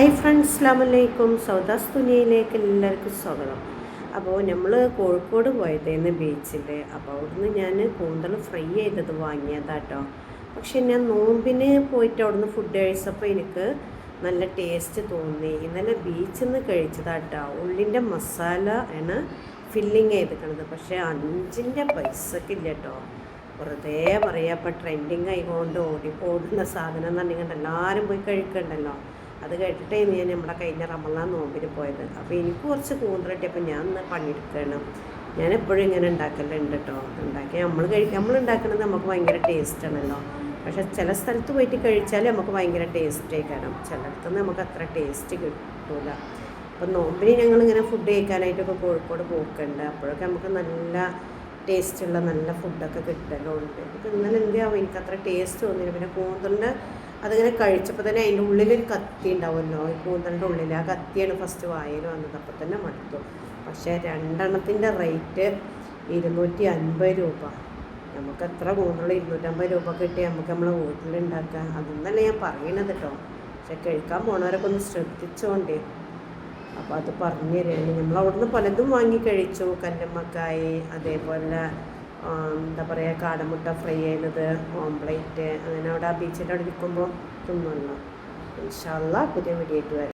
Hi friends അസ്ലാമലൈക്കും സൗദാസ് തുനിയയിലേക്ക് എല്ലാവർക്കും സ്വാഗതം. അപ്പോൾ നമ്മൾ കോഴിക്കോട് പോയതേന്ന് ബീച്ചിൽ അപ്പോൾ അവിടുന്ന് ഞാൻ കൂന്തൽ ഫ്രൈ ചെയ്തത് വാങ്ങിയതാട്ടോ. പക്ഷെ ഞാൻ നോമ്പിന് പോയിട്ട് അവിടുന്ന് ഫുഡ് കഴിച്ചപ്പോൾ എനിക്ക് നല്ല ടേസ്റ്റ് തോന്നി. ഇന്നലെ ബീച്ചിൽ നിന്ന് കഴിച്ചതാട്ടോ. ഉള്ളിന്റെ മസാല ആണ് ഫില്ലിങ് ചെയ്തിരിക്കുന്നത്. പക്ഷേ അഞ്ചിന്റെ പൈസക്കില്ല കേട്ടോ വെറുതെ പറയാം ഇപ്പം ട്രെൻഡിങ് ആയിക്കൊണ്ട് ഓടി ഓടുന്ന സാധനം എന്ന് പറഞ്ഞിട്ട് എല്ലാവരും പോയി കഴിക്കണ്ടല്ലോ. അത് കേട്ടിട്ടേ ഞാൻ നമ്മുടെ കഴിഞ്ഞ റമലാൻ നോമ്പിന് പോയത്. അപ്പോൾ എനിക്ക് കുറച്ച് കൂന്തലിട്ടിയപ്പോൾ ഞാൻ ഇന്ന് പണിയെടുക്കണം ഞാൻ എപ്പോഴും ഇങ്ങനെ ഉണ്ടാക്കലുണ്ട് കേട്ടോ ഉണ്ടാക്കി നമ്മൾ കഴിക്കുക നമ്മൾ ഉണ്ടാക്കുന്നത് നമുക്ക് ഭയങ്കര ടേസ്റ്റ് ആണല്ലോ. പക്ഷെ ചില സ്ഥലത്ത് പോയിട്ട് കഴിച്ചാൽ നമുക്ക് ഭയങ്കര ടേസ്റ്റ് ആയിക്കാരം ചിലയിടത്തുനിന്ന് നമുക്ക് അത്ര ടേസ്റ്റ് കിട്ടൂല. അപ്പം നോമ്പിന് ഞങ്ങളിങ്ങനെ ഫുഡ് കഴിക്കാനായിട്ടൊക്കെ കോഴിക്കോട് പോക്കുണ്ട്. അപ്പോഴൊക്കെ നമുക്ക് നല്ല ടേസ്റ്റുള്ള നല്ല ഫുഡൊക്കെ കിട്ടലുണ്ട്. ഇപ്പം ഇന്നലെ എന്തിയാവും എനിക്ക് അത്ര ടേസ്റ്റ് തോന്നിയില്ല. പിന്നെ കൂന്തലിന്റെ അതിങ്ങനെ കഴിച്ചപ്പോൾ തന്നെ അതിന്റെ ഉള്ളിലൊരു കത്തി ഉണ്ടാവുമല്ലോ? ഈ കൂന്തലിന്റെ ഉള്ളിൽ ആ കത്തിയാണ് ഫസ്റ്റ് വായിൽ വന്നത്. അപ്പോൾ തന്നെ മടുത്തു. പക്ഷേ രണ്ടെണ്ണത്തിന്റെ റേറ്റ് ഇരുന്നൂറ്റി അൻപത് രൂപ. നമുക്ക് എത്ര കൂന്തൽ ഇരുന്നൂറ്റമ്പത് രൂപ കിട്ടി? നമുക്ക് നമ്മളെ വീട്ടിലുണ്ടാക്കാം അതൊന്നല്ല ഞാൻ പറയണത് കേട്ടോ പക്ഷെ കഴിക്കാൻ പോണവരൊക്കെ ഒന്ന് ശ്രദ്ധിച്ചോണ്ടേ. അപ്പോൾ അത് പറഞ്ഞു തരുകയാണ് നമ്മൾ അവിടുന്ന് പലതും വാങ്ങി കഴിച്ചു. കല്ലമ്മക്കായി അതേപോലെ എന്താ പറയുക കാടമുട്ട ഫ്രൈ ചെയ്യുന്നത് ഓംപ്ലേറ്റ് അങ്ങനെ അവിടെ ബീച്ചിന്റെ അവിടെ നിൽക്കുമ്പോൾ തിന്നുള്ളൂ ഇൻഷാല്ല പുതിയ വീഡിയോ ആയിട്ട് വരാം.